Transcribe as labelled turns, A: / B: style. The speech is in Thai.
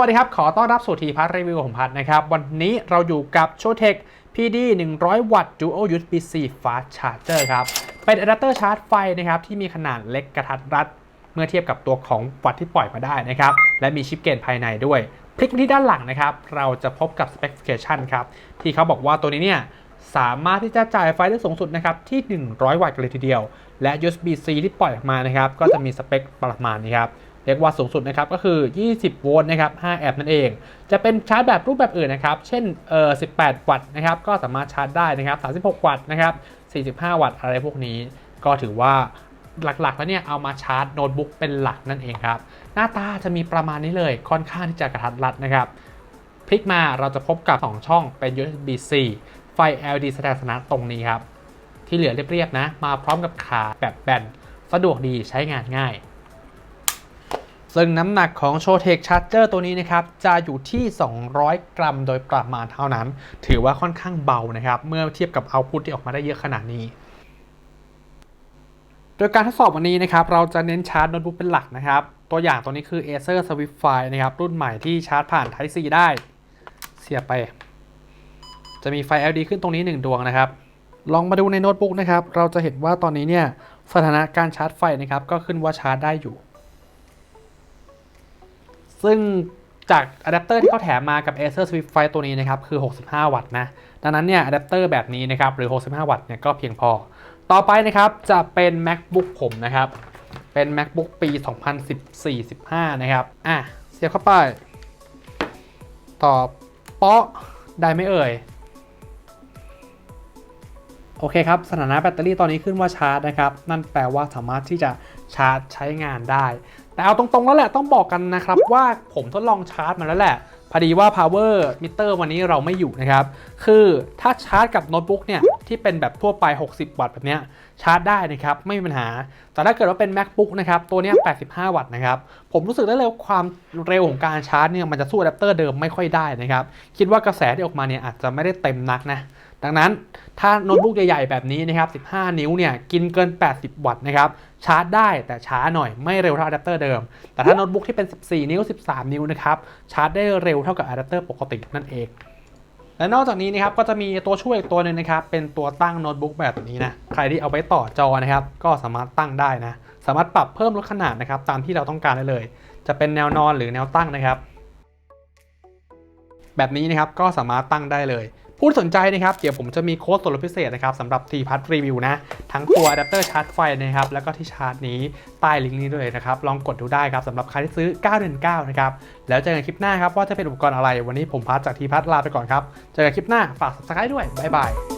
A: วัสดีครับ ขอต้อนรับสู่ทีพัทรีวิวของพัทนะครับ วันนี้เราอยู่กับโชเทค PD 100 วัตต์ Dual USB-C Fast Charger ครับ เป็นอะแดปเตอร์ชาร์จไฟนะครับ ที่มีขนาดเล็กกระทัดรัด เมื่อเทียบกับตัวของวัตต์ที่ปล่อยมาได้นะครับ และมีชิปเกนภายในด้วย พลิกมาที่ด้านหลังนะครับ เราจะพบกับ Specification ครับ ที่เขาบอกว่าตัวนี้เนี่ยสามารถที่จะจ่ายไฟได้สูงสุดนะครับที่ 100 วัตต์เลยทีเดียว และ USB-C ที่ปล่อยออกมานะครับก็จะมีสเปคประมาณนี้ครับ เรียกว่าสูงสุดนะครับก็คือ 20 โวลต์นะครับ 5 แอมป์นั่นเอง จะเป็นชาร์จแบบรูปแบบอื่นนะครับ เช่นเอ่อ 18 วัตต์นะครับก็สามารถชาร์จได้นะครับ 36 วัตต์นะครับ 45 วัตต์อะไรพวกนี้ ก็ถือว่าหลักๆ แล้วเนี่ยเอามาชาร์จโน้ตบุ๊กเป็นหลักนั่นเองครับ หน้าตาจะมีประมาณนี้เลยค่อนข้างที่จะกระทัดรัดนะครับพลิกมาเราจะพบกับ 2 ช่องเป็น USB-C ไฟ LED แสดงสัญลักษณ์ตรงนี้ครับ ที่เหลือเรียบๆนะ มาพร้อมกับขาแบบแบน สะดวกดีใช้งานง่าย ซึ่งน้ำหนักของ s h o t e c Charger ตัวนี้นะครับ จะอยู่ที่ 200 กรัมโดยประมาณเท่านั้น ถือว่าค่อนข้างเบานะครับ เมื่อเทียบกับเอาพุทที่ออกมาได้เยอะขนาดนี้โดยการทดสอบวันนี้นะครับ เราจะเน้นชาร์จโน้ตบุ๊กเป็นหลักนะครับ ตัวอย่างตัวนี้คือ Acer Swiftfy นะครับ รุ่นใหม่ที่ชาร์จผ่าน Type C ได้ เสียบไป จะมีไฟ LED ขึ้นตรงนี้ 1 ดวงนะครับ ลองมาดูในโน้ตบุ๊กนะครับ เราจะเห็นว่าตอนนี้เนี่ยสถานะการชาร์จไฟนะครับ ก็ขึ้นว่าชาร์จได้อยู่ ซึ่งจากอะแดปเตอร์ที่เขาแถมมากับ Acer Swiftfy ตัวนี้นะครับคือ 65 วัตต์นะ ดังนั้นเนี่ยอะแดปเตอร์แบบนี้นะครับหรือ 65 วัตต์เนี่ยก็เพียงพอ ต่อไปนะครับจะเป็น MacBook ผมนะครับ เป็น MacBook ปี 2014-15 นะครับ อะ เสียบเข้าไป ต่อเปาะได้ไหมเอ่ย โอเคครับ สถานะแบตเตอรี่ตอนนี้ขึ้นว่าชาร์จนะครับ นั่นแปลว่าสามารถที่จะชาร์จใช้งานได้ แต่เอาตรงๆแล้วแหละต้องบอกกันนะครับว่าผมทดลองชาร์จมาแล้วแหละพอดีว่า power meter วันนี้เราไม่อยู่นะครับ คือถ้าชาร์จกับโน้ตบุ๊กเนี่ย ที่เป็นแบบทั่วไป 60 วัตต์แบบเนี้ยชาร์จได้นะครับไม่มีปัญหา แต่ถ้าเกิดว่าเป็น macbook นะครับตัวนี้ 85 วัตต์นะครับผมรู้สึกได้เลยว่าความเร็วของการชาร์จเนี่ยมันจะสู้อะแดปเตอร์เดิมไม่ค่อยได้นะครับคิดว่ากระแสที่ออกมาเนี่ยอาจจะไม่ได้เต็มนักนะดังนั้นถ้าโน้ตบุ๊กใหญ่ๆ แบบนี้นะครับ 15 นิ้วเนี่ยกินเกิน 80 วัตต์นะครับชาร์จได้แต่ช้าหน่อยไม่เร็วเท่าอะแดปเตอร์เดิม แต่ถ้าโน้ตบุ๊กที่เป็น 14 นิ้ว 13 นิ้วนะครับชาร์จได้เร็วเท่ากับอะแดปเตอร์ปกตินั่นเอง และนอกจากนี้นะครับก็จะมีตัวช่วยอีกตัวหนึ่งนะครับ เป็นตัวตั้งโน้ตบุ๊กแบบนี้นะ ใครที่เอาไว้ต่อจอนะครับ ก็สามารถตั้งได้นะ สามารถปรับเพิ่มลดขนาดนะครับ ตามที่เราต้องการได้เลย จะเป็นแนวนอนหรือแนวตั้งนะครับ แบบนี้นะครับก็สามารถตั้งได้เลย ผู้สนใจนะครับ เดี๋ยวผมจะมีโค้ดส่วนลดพิเศษนะครับสำหรับทีพัทรีวิวนะ ทั้งตัวอะแดปเตอร์ชาร์จไฟนะครับ แล้วก็ที่ชาร์จนี้ใต้ลิงก์นี้ด้วยนะครับ ลองกดดูได้ครับสำหรับใครที่ซื้อ919นะครับ แล้วเจอกันคลิปหน้าครับว่าจะเป็นอุปกรณ์อะไร วันนี้ผมพัทจากทีพัทลาไปก่อนครับ เจอกันคลิปหน้าฝาก subscribe ด้วยบ๊ายบาย